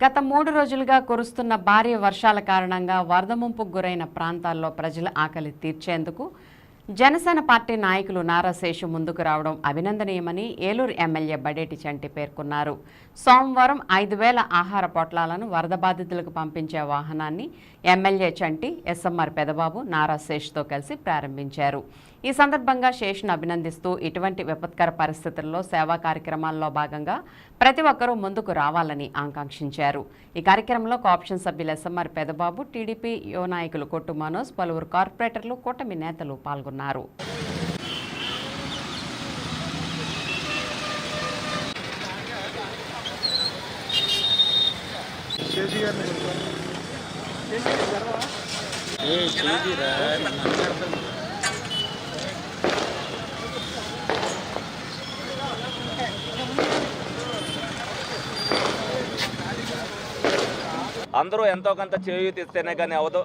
గత మూడు రోజులుగా కురుస్తున్న భారీ వర్షాల కారణంగా వరద ముంపుకు గురైన ప్రాంతాల్లో ప్రజల ఆకలి తీర్చేందుకు జనసేన పార్టీ నాయకులు నారా శేషు ముందుకు రావడం అభినందనీయమని ఏలూరు ఎమ్మెల్యే బడేటి చంటి పేర్కొన్నారు. సోమవారం ఐదు వేల ఆహార పొట్లాలను వరద బాధితులకు పంపించే వాహనాన్ని ఎమ్మెల్యే చంటి ఎస్ఎంఆర్ పెదబాబు నారా శేష్తో కలిసి ప్రారంభించారు. ఈ సందర్భంగా శేష్ను అభినందిస్తూ ఇటువంటి విపత్కర పరిస్థితుల్లో సేవా కార్యక్రమాల్లో భాగంగా ప్రతి ఒక్కరూ ముందుకు రావాలని ఆకాంక్షించారు. ఈ కార్యక్రమంలో కాప్షన్ సభ్యులు ఎస్ఎంఆర్ పెదబాబు టీడీపీ యువ నాయకులు కొట్టు మనోజ్ పలువురు కార్పొరేటర్లు కూటమి నేతలు పాల్గొన్నారు. అందరూ ఎంతో కొంత చేయూ ఇస్తేనే కానీ అవదు.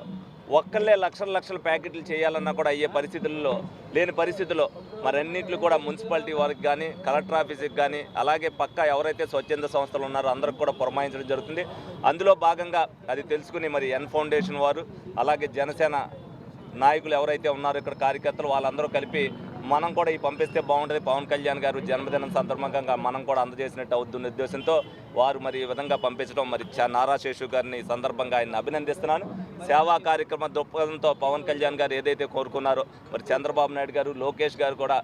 ఒక్కళ్ళే లక్షల లక్షల ప్యాకెట్లు చేయాలన్నా కూడా అయ్యే పరిస్థితుల్లో లేని పరిస్థితుల్లో మరన్నింటిలో కూడా మున్సిపాలిటీ వారికి కానీ కలెక్టర్ ఆఫీస్కి కానీ అలాగే పక్క ఎవరైతే స్వచ్ఛంద సంస్థలు ఉన్నారో అందరికి కూడా పురమాయించడం జరుగుతుంది. అందులో భాగంగా అది తెలుసుకుని మరి ఎన్ ఫౌండేషన్ వారు అలాగే జనసేన నాయకులు ఎవరైతే ఉన్నారో ఇక్కడ కార్యకర్తలు వాళ్ళందరూ కలిపి మనం కూడా ఈ పంపిస్తే బాగుంటుంది. పవన్ కళ్యాణ్ గారు జన్మదినం సందర్భంగా మనం కూడా అందజేసినట్టు అవుతున్న ఉద్దేశంతో వారు మరి ఈ విధంగా పంపించడం మరి చ- నారా శేషు గారిని సందర్భంగా ఆయన అభినందిస్తున్నాను. సేవా కార్యక్రమ దృక్పథంతో పవన్ కళ్యాణ్ గారు ఏదైతే కోరుకున్నారో మరి చంద్రబాబు నాయుడు గారు లోకేష్ గారు కూడా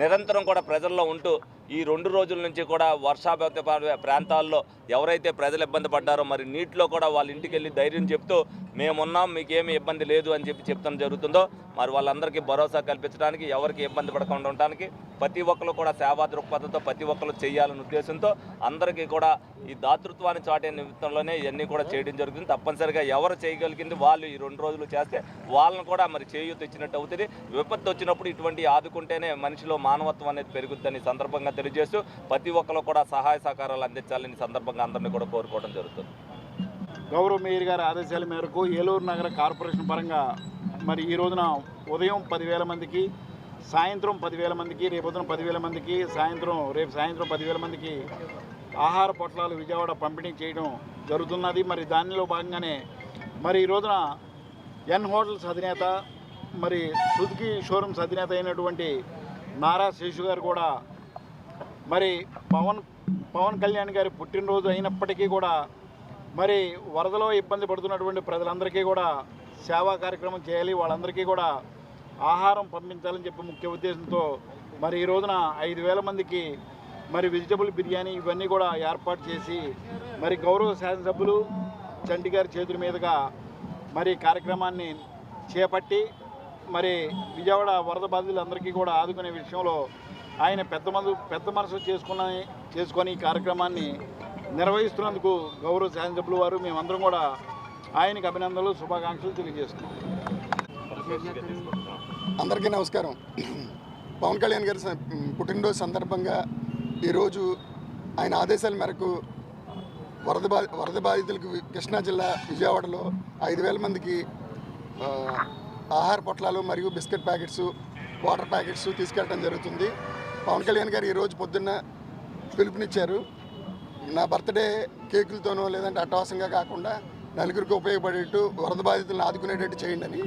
నిరంతరం కూడా ప్రజల్లో ఉంటూ ఈ రెండు రోజుల నుంచి కూడా వర్షాభావిత ప్రాంతాల్లో ఎవరైతే ప్రజలు ఇబ్బంది పడ్డారో మరి నీటిలో కూడా వాళ్ళ ఇంటికి వెళ్ళి ధైర్యం చెప్తూ మేమున్నాం మీకేమీ ఇబ్బంది లేదు అని చెప్పి చెప్తాం జరుగుతుందో మరి వాళ్ళందరికీ భరోసా కల్పించడానికి ఎవరికి ఇబ్బంది పడకుండా ఉండడానికి ప్రతి ఒక్కరు కూడా సేవా దృక్పథంతో ప్రతి ఒక్కరు చేయాలనే ఉద్దేశంతో అందరికీ కూడా ఈ దాతృత్వాన్ని చాటే నిమిత్తంలోనే ఇవన్నీ కూడా చేయడం జరుగుతుంది. తప్పనిసరిగా ఎవరు చేయగలిగింది వాళ్ళు ఈ రెండు రోజులు చేస్తే వాళ్ళని కూడా మరి చేయూత ఇచ్చినట్టు అవుతుంది. విపత్తు వచ్చినప్పుడు ఇటువంటి ఆదుకుంటేనే మనిషిలో మానవత్వం అనేది పెరుగుతుందని సందర్భంగా తెలియజేస్తూ ప్రతి ఒక్కరు కూడా సహాయ సహకారాలు అందించాలని సందర్భంగా అందరినీ కూడా కోరుకోవడం జరుగుతుంది. గౌరవ మేయర్ గారి ఆదేశాల మేరకు ఏలూరు నగర కార్పొరేషన్ పరంగా మరి ఈ రోజున ఉదయం పదివేల మందికి సాయంత్రం పదివేల మందికి రేపొద్దున పదివేల మందికి సాయంత్రం రేపు సాయంత్రం పదివేల మందికి ఆహార పొట్లాలు విజయవాడ పంపిణీ చేయడం జరుగుతున్నది. మరి దానిలో భాగంగానే మరి ఈ రోజున ఎన్ హోటల్స్ అధినేత మరి సుజుకి షోరూమ్స్ అధినేత అయినటువంటి నారా శేషు గారు కూడా మరి పవన్ పవన్ కళ్యాణ్ గారి పుట్టినరోజు అయినప్పటికీ కూడా మరి వరదలో ఇబ్బంది పడుతున్నటువంటి ప్రజలందరికీ కూడా సేవా కార్యక్రమం చేయాలి. వాళ్ళందరికీ కూడా ఆహారం పంపించాలని చెప్పి ముఖ్య ఉద్దేశంతో మరి ఈ రోజున ఐదు వేల మందికి మరి వెజిటబుల్ బిర్యానీ ఇవన్నీ కూడా ఏర్పాటు చేసి మరి గౌరవ శాసనసభ్యులు చంటి గారి చేతుల మీదుగా మరి కార్యక్రమాన్ని చేపట్టి మరి విజయవాడ వరద బాధితులందరికీ కూడా ఆదుకునే విషయంలో ఆయన పెద్ద మనసు పెద్ద మనసు చేసుకున్న చేసుకొని ఈ కార్యక్రమాన్ని నిర్వహిస్తున్నందుకు గౌరవ శాసనసభ్యులు వారు మేమందరం కూడా ఆయనకి అభినందనలు శుభాకాంక్షలు తెలియజేస్తున్నాం. అందరికీ నమస్కారం. పవన్ కళ్యాణ్ గారి పుట్టినరోజు సందర్భంగా ఈరోజు ఆయన ఆదేశాల మేరకు వరద బా వరద బాధితులకు వి- కృష్ణా జిల్లా విజయవాడలో ఐదు వేల మందికి ఆహార పొట్లాలు మరియు బిస్కెట్ ప్యాకెట్స్ వాటర్ ప్యాకెట్స్ తీసుకెళ్ళడం జరుగుతుంది. పవన్ కళ్యాణ్ గారు ఈరోజు పొద్దున్న పిలుపునిచ్చారు. నా బర్త్డే కేకులతోనో లేదంటే అట్టవాసంగా కాకుండా నలుగురికి ఉపయోగపడేట్టు వరద బాధితులను ఆదుకునేటట్టు చేయండి అని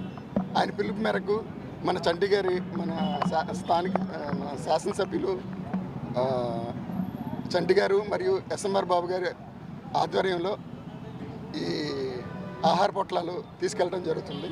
ఆయన పిలుపు మేరకు మన చంటి గారి మన స్థానిక మన శాసనసభ్యులు ఆ, చంటి గారు మరియు ఎస్ఎంఆర్ బాబు గారి ఆధ్వర్యంలో ఈ ఆహార పొట్లాలు తీసుకెళ్ళడం జరుగుతుంది.